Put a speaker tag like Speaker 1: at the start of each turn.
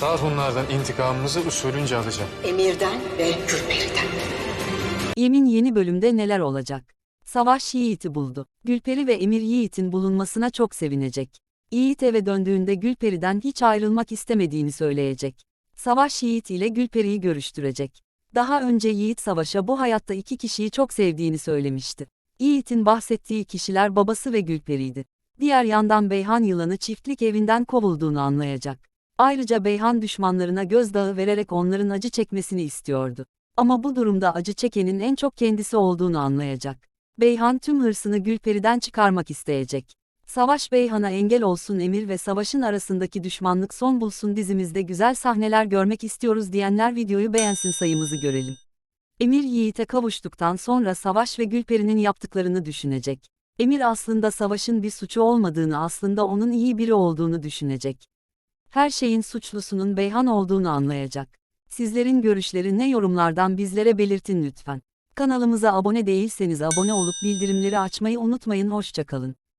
Speaker 1: Daha bunlardan intikamımızı usulünce alacağım.
Speaker 2: Emir'den ve Gülperi'den.
Speaker 3: Yemin yeni bölümde neler olacak? Savaş Yiğit'i buldu. Gülperi ve Emir Yiğit'in bulunmasına çok sevinecek. Yiğit eve döndüğünde Gülperi'den hiç ayrılmak istemediğini söyleyecek. Savaş Yiğit ile Gülperi'yi görüştürecek. Daha önce Yiğit Savaş'a bu hayatta iki kişiyi çok sevdiğini söylemişti. Yiğit'in bahsettiği kişiler babası ve Gülperi'ydi. Diğer yandan Beyhan yılanı çiftlik evinden kovulduğunu anlayacak. Ayrıca Beyhan düşmanlarına gözdağı vererek onların acı çekmesini istiyordu. Ama bu durumda acı çekenin en çok kendisi olduğunu anlayacak. Beyhan tüm hırsını Gülperi'den çıkarmak isteyecek. Savaş Beyhan'a engel olsun Emir ve Savaş'ın arasındaki düşmanlık son bulsun dizimizde güzel sahneler görmek istiyoruz diyenler videoyu beğensin sayımızı görelim. Emir Yiğit'e kavuştuktan sonra Savaş ve Gülperi'nin yaptıklarını düşünecek. Emir aslında Savaş'ın bir suçu olmadığını aslında onun iyi biri olduğunu düşünecek. Her şeyin suçlusunun Beyhan olduğunu anlayacak. Sizlerin görüşleri ne yorumlardan bizlere belirtin lütfen. Kanalımıza abone değilseniz abone olup bildirimleri açmayı unutmayın hoşçakalın.